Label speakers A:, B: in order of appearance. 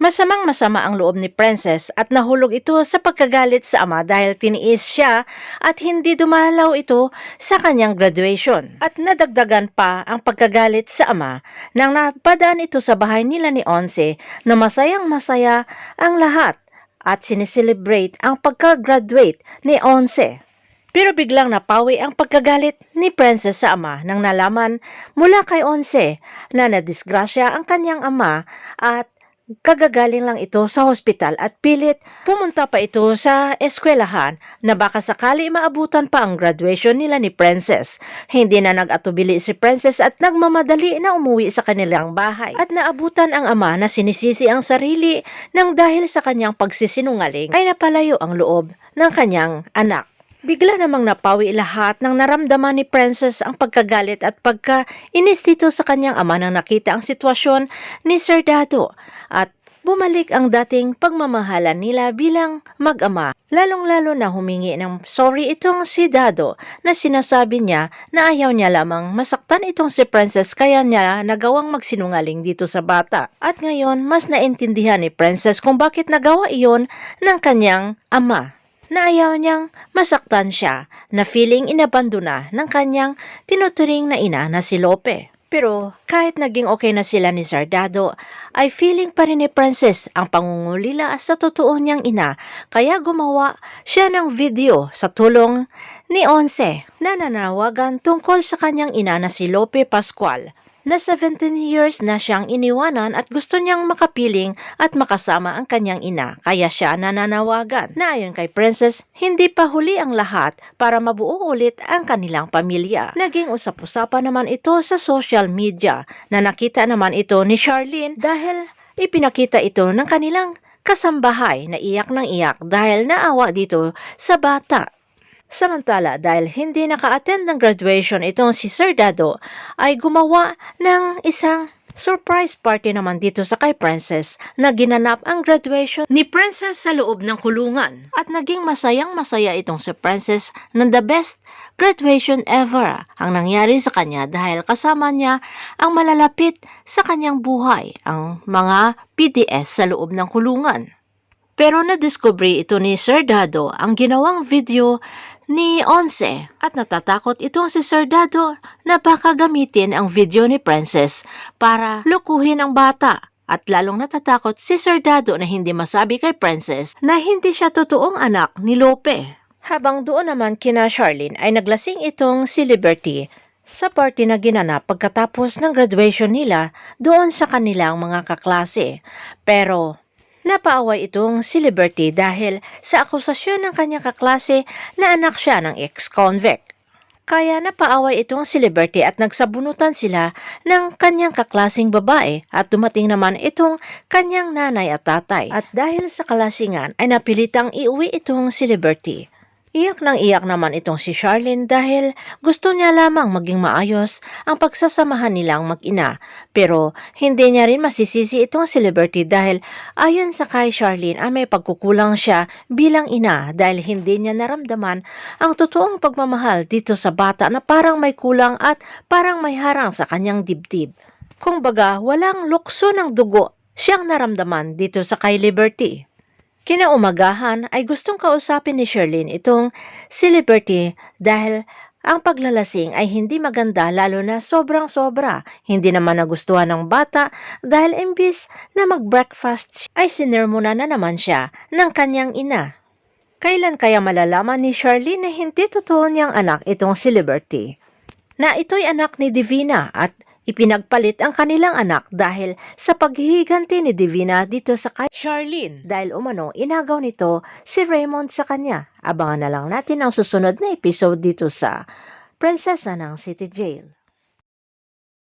A: Masamang masama ang loob ni Princess at nahulog ito sa pagkagalit sa ama dahil tiniis siya at hindi dumalaw ito sa kanyang graduation. At nadagdagan pa ang pagkagalit sa ama nang napadaan ito sa bahay nila ni Onse na masayang masaya ang lahat at sineselebrate ang pagka-graduate ni Onse. Pero biglang napawi ang pagkagalit ni Princess sa ama nang nalaman mula kay Onse na nadisgrasya ang kanyang ama at kagagaling lang ito sa hospital at pilit pumunta pa ito sa eskwelahan na baka sakali maabutan pa ang graduation nila ni Princess. Hindi na nag-atubili si Princess at nagmamadali na umuwi sa kanilang bahay at naabutan ang ama na sinisisi ang sarili nang dahil sa kanyang pagsisinungaling ay napalayo ang loob ng kanyang anak. Bigla namang napawi lahat ng naramdaman ni Princess ang pagkagalit at pagka-inis dito sa kanyang ama nang nakita ang sitwasyon ni Sir Dado at bumalik ang dating pagmamahalan nila bilang mag-ama. Lalong-lalo na humingi ng sorry itong si Dado na sinasabi niya na ayaw niya lamang masaktan itong si Princess kaya niya nagawang magsinungaling dito sa bata. At ngayon, mas naintindihan ni Princess kung bakit nagawa iyon ng kanyang ama na ayaw niyang masaktan siya na feeling inabandona ng kanyang tinuturing na ina na si Lope. Pero kahit naging okay na sila ni Sardado, ay feeling pa rin ni Princess ang pangungulila sa totoo niyang ina kaya gumawa siya ng video sa tulong ni Onse na nanawagan tungkol sa kanyang ina na si Lope Pascual na 17 years na siyang iniwanan at gusto niyang makapiling at makasama ang kanyang ina kaya siya nananawagan. Na ayon kay Princess, hindi pa huli ang lahat para mabuo ulit ang kanilang pamilya. Naging usap-usapan naman ito sa social media na nakita naman ito ni Charlene dahil ipinakita ito ng kanilang kasambahay na iyak ng iyak dahil naawa dito sa bata. Samantala, dahil hindi naka-attend ng graduation itong si Sir Dado, ay gumawa ng isang surprise party naman dito sa kay Princess na ginanap ang graduation ni Princess sa loob ng kulungan. At naging masayang masaya itong si Princess na the best graduation ever ang nangyari sa kanya dahil kasama niya ang malalapit sa kanyang buhay, ang mga PDS sa loob ng kulungan. Pero na-discover ito ni Sir Dado ang ginawang video ni Onse at natatakot itong si Sir Dado na baka gamitin ang video ni Princess para lukuhin ang bata. At lalong natatakot si Sir Dado na hindi masabi kay Princess na hindi siya totoong anak ni Lope. Habang doon naman kina Charlene ay naglasing itong si Liberty sa party na ginanap pagkatapos ng graduation nila doon sa kanilang mga kaklase. Pero Napaaway itong si Liberty dahil sa akusasyon ng kanyang kaklase na anak siya ng ex-convict. Kaya napaaway itong si Liberty at nagsabunutan sila ng kanyang kaklasing babae at dumating naman itong kanyang nanay at tatay. At dahil sa kalasingan ay napilitang iuwi itong si Liberty. Iyak nang iyak naman itong si Charlene dahil gusto niya lamang maging maayos ang pagsasamahan nilang mag-ina. Pero hindi niya rin masisisi itong si Liberty dahil ayon sa kay Charlene ay may pagkukulang siya bilang ina dahil hindi niya naramdaman ang totoong pagmamahal dito sa bata na parang may kulang at parang may harang sa kanyang dibdib. Kung baga, walang lukso ng dugo siyang naramdaman dito sa kay Liberty. Kinaumagahan ay gustong kausapin ni Sherlyn itong si Liberty dahil ang paglalasing ay hindi maganda lalo na sobrang sobra. Hindi naman nagustuhan ng bata dahil imbis na mag-breakfast ay sinermona na naman siya ng kanyang ina. Kailan kaya malalaman ni Charlene na hindi totoo niyang anak itong si Liberty? Na ito'y anak ni Divina at Ipinagpalit ang kanilang anak dahil sa paghihiganti ni Divina dito sa kay Charlene. Dahil umano, inagaw nito si Raymond sa kanya. Abangan na lang natin ang susunod na episode dito sa Prinsesa ng City Jail.